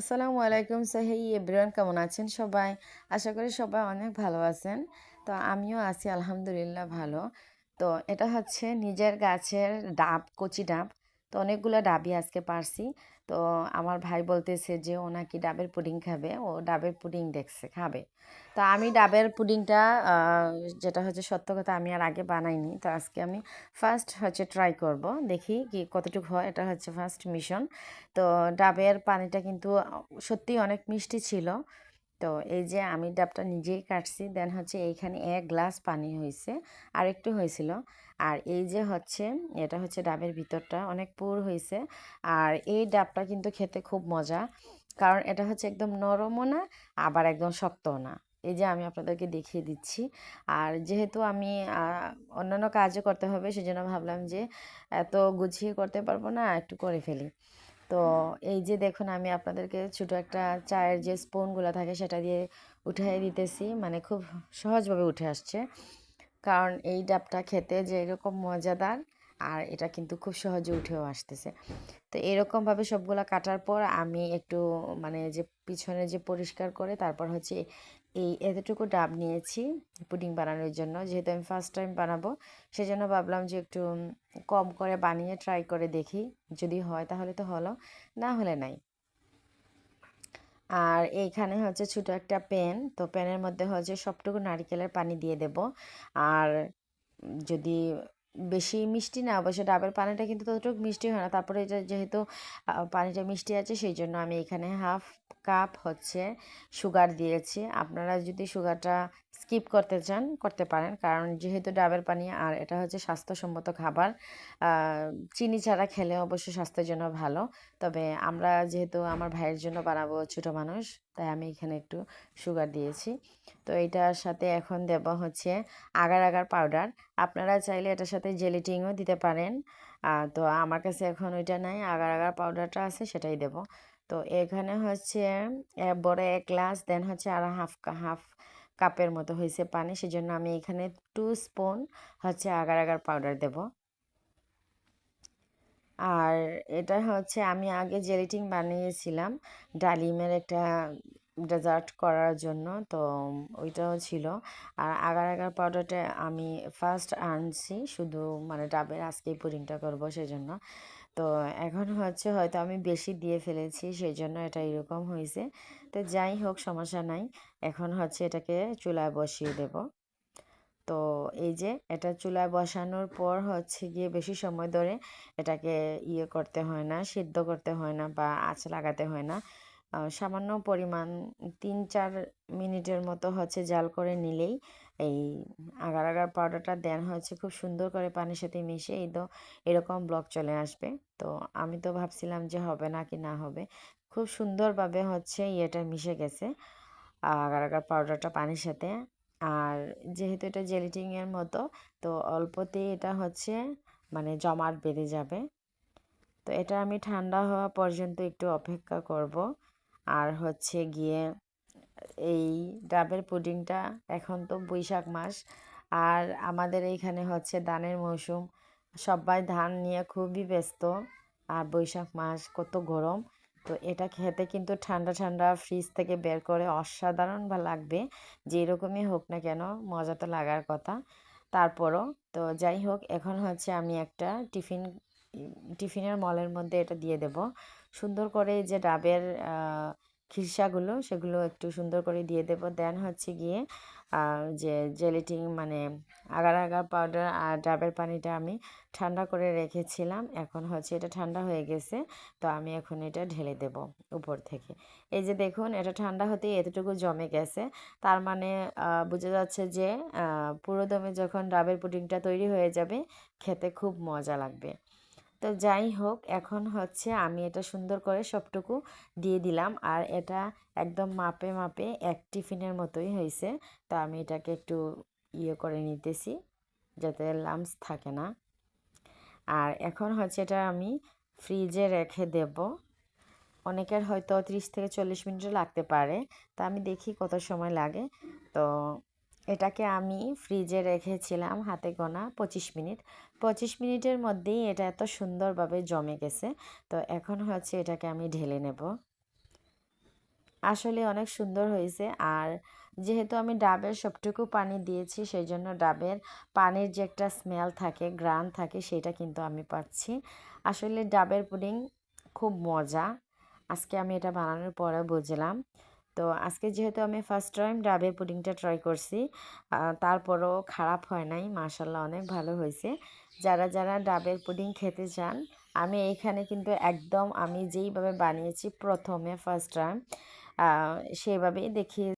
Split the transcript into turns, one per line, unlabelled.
আসসালামু আলাইকুম সাহি এভরিওয়ান কেমন আছেন সবাই? আশা করি সবাই অনেক ভালো আছেন। তো আমিও আছি, আলহামদুলিল্লাহ ভালো। তো এটা হচ্ছে নিজের গাছের ডাব, কচি ডাব। তো অনেকগুলো ডাবি আজকে পারছি। তো আমার ভাই বলতেছে যে, ও নাকি ডাবের পুডিং খাবে, ও ডাবের পুডিং দেখছে, খাবে। তো আমি ডাবের পুডিংটা যেটা হচ্ছে সত্য কথা আমি আর আগে বানাইনি। তো আজকে আমি ফার্স্ট হচ্ছে ট্রাই করব, দেখি কি কতটুকু হয়। এটা হচ্ছে ফার্স্ট মিশন। তো ডাবের পানিটা কিন্তু সত্যি অনেক মিষ্টি ছিল। তো এই যে আমি ডাবটা নিজেই কাটছি, দেন হচ্ছে এইখানে এক গ্লাস পানি হয়েছে আর একটু হয়েছিল আর এই যে হচ্ছে, এটা হচ্ছে ডাবের ভিতরটা, অনেক পুর হয়েছে আর এই ডাবটা কিন্তু খেতে খুব মজা, কারণ এটা হচ্ছে একদম নরমও না, আবার একদম শক্তও না। এই যে আমি আপনাদেরকে দেখিয়ে দিচ্ছি। আর যেহেতু আমি অন্যান্য কাজও করতে হবে, সেজন্য ভাবলাম যে এত গুছিয়ে করতে পারব না, একটু করে ফেলি। তো এই যে দেখুন, আমি আপনাদেরকে ছোটো একটা চায়ের যে স্পুনগুলো থাকে সেটা দিয়ে উঠিয়ে দিতেছি। মানে খুব সহজভাবে উঠে আসছে। কারণ এই ডাবটা খেতে যে এরকম মজাদার, আর এটা কিন্তু খুব সহজে উঠেও আসতেছে। তো এরকমভাবে সবগুলা কাটার পর আমি একটু মানে যে পিছনে যে পরিষ্কার করে, তারপর হচ্ছে এই এতটুকু ডাব নিয়েছি পুডিং বানানোর জন্য। যেহেতু আমি ফার্স্ট টাইম বানাবো, সেজন্য ভাবলাম যে একটু কম করে বানিয়ে ট্রাই করে দেখি। যদি হয় তাহলে তো হলো, না হলে নাই। আর এইখানে হচ্ছে ছোটো একটা প্যান, তো প্যানের মধ্যে হচ্ছে সবটুকু নারকেলের পানি দিয়ে দেব। আর যদি বেশি মিষ্টি না অবশ্য ডাবের পানিটা কিন্তু ততটুকু মিষ্টি হয় না, তারপরে যেহেতু পানিটা মিষ্টি আছে সেই জন্য আমি এখানে হাফ কাপ হচ্ছে সুগার দিয়েছি। আপনারা যদি সুগারটা স্কিপ করতে চান, করতে পারেন। কারণ যেহেতু ডাবের পানি, আর এটা হচ্ছে স্বাস্থ্যসম্মত খাবার চিনি ছাড়া খেলে অবশ্য স্বাস্থ্যের জন্য ভালো। তবে আমরা যেহেতু আমার ভাইয়ের জন্য বানাবো ছোটো মানুষ, তাই আমি এখানে একটু সুগার দিয়েছি। তো এটার সাথে এখন দেব হচ্ছে আগার আগার পাউডার আপনারা চাইলে এটার সাথে জেলিটিংও দিতে পারেন। তো আমার কাছে এখন ওইটা নাই, আগার আগার পাউডারটা আছে সেটাই দেব। তো এখানে হচ্ছে বড় এক গ্লাস দেন হচ্ছে আর হাফ হাফ কাপের মতো হয়েছে পানি। সেজন্য আমি এখানে টু স্পুন হচ্ছে আগার আগার পাউডার দেব। আর এটা হচ্ছে আমি আগে জেলিটিন বানিয়েছিলাম ডালিমের একটা ডেজার্ট করার জন্য, তো ওইটাও ছিল। আর আগার আগার পাউডারটা আমি ফার্স্ট আনছি, শুধু মানে ডাবের আজকেই পুডিংটা করব সেই জন্য তো এখন হচ্ছে হয়তো আমি বেশি দিয়ে ফেলেছি সেই জন্য এটা এরকম হয়েছে তো যাই হোক, সমস্যা নাই। এখন হচ্ছে এটাকে চুলায় বসিয়ে দেব। তো এই যে এটা চুলায় বসানোর পর হচ্ছে গিয়ে বেশি সময় ধরে এটাকে ইয়ে করতে হয় না, সিদ্ধ করতে হয় না বা আঁচ লাগাতে হয় না। সামান্য পরিমাণ তিন চার মিনিটের মতো হচ্ছে জাল করে নিলেই এই আগার আগার পাউডারটা দেন হচ্ছে খুব সুন্দর করে পানির সাথে মিশে এই তো এরকম ব্লক চলে আসবে। তো আমি তো ভাবছিলাম যে হবে না কি না হবে। খুব সুন্দরভাবে হচ্ছে ইয়েটা মিশে গেছে, আগার আগার পাউডারটা পানির সাথে। আর যেহেতু এটা জেলিটিংয়ের মতো, তো অল্পতেই এটা হচ্ছে মানে জমাট বেঁধে যাবে। তো এটা আমি ঠান্ডা হওয়া পর্যন্ত একটু অপেক্ষা করব। আর হচ্ছে গিয়ে এই ডাবের পুডিংটা এখন তো বৈশাখ মাস। আর আমাদের এইখানে হচ্ছে ধানের মৌসুম। সবাই ধান নিয়ে খুবই ব্যস্ত। আর বৈশাখ মাস কত গরম। তো এটা খেতে কিন্তু ঠান্ডা ঠান্ডা ফ্রিজ থেকে বের করে অসাধারণ বা লাগবে। যেরকমই হোক না কেন, মজা তো লাগার কথা। তারপরও তো যাই হোক, এখন হচ্ছে আমি একটা টিফিন, টিফিনের মলের মধ্যে এটা দিয়ে দেব। সুন্দর করে যে ডাবের খিরসাগুলো সেগুলো একটু সুন্দর করে দিয়ে দেব। দেন হচ্ছে গিয়ে যে জেলেটিন মানে আগার আগার পাউডার আর ডাবের পানিটা আমি ঠান্ডা করে রেখেছিলাম। এখন হচ্ছে এটা ঠান্ডা হয়ে গেছে, তো আমি এখন এটা ঢেলে দেব উপর থেকে। এই যে দেখুন, এটা ঠান্ডা হতেই এতটুকু জমে গেছে। তার মানে বোঝা যাচ্ছে যে পুরো দমে যখন ডাবের পুডিংটা তৈরি হয়ে যাবে, খেতে খুব মজা লাগবে। তো যাই হোক, এখন হচ্ছে আমি এটা সুন্দর করে সবটুকু দিয়ে দিলাম। আর এটা একদম মাপে মাপে এক টিফিনের মতোই হয়েছে। তো আমি এটাকে একটু ইয়ে করে নিতেছি যাতে লামস থাকে না। আর এখন হচ্ছে এটা আমি ফ্রিজে রেখে দেব। অনেকের হয়তো ত্রিশ থেকে চল্লিশ মিনিটও লাগতে পারে। তা আমি দেখি কত সময় লাগে। তো এটাকে আমি ফ্রিজে রেখেছিলাম হাতে গোনা পঁচিশ মিনিট। পঁচিশ মিনিটের মধ্যেই এটা এত সুন্দরভাবে জমে গেছে। তো এখন হচ্ছে এটাকে আমি ঢেলে নেব। আসলে অনেক সুন্দর হয়েছে। আর যেহেতু আমি ডাবের সবটুকু পানি দিয়েছি, সেই জন্য ডাবের পানির যে একটা স্মেল থাকে গ্রান থাকে, সেটা কিন্তু আমি পাচ্ছি। আসলে ডাবের পুডিং খুব মজা। আজকে আমি এটা বানানোর পরে বুঝলাম। তো আজকে যেহেতু আমি ফার্স্ট টাইম ডাবের পুডিংটা ট্রাই করছি তারপরও খারাপ হয় নাই মাসাল্লাহ অনেক ভালো হয়েছে। যারা যারা ডাবের পুডিং খেতে চান, আমি এখানে কিন্তু একদম আমি যেইভাবে বানিয়েছি প্রথমে ফার্স্ট টাইম সেইভাবেই দেখিয়ে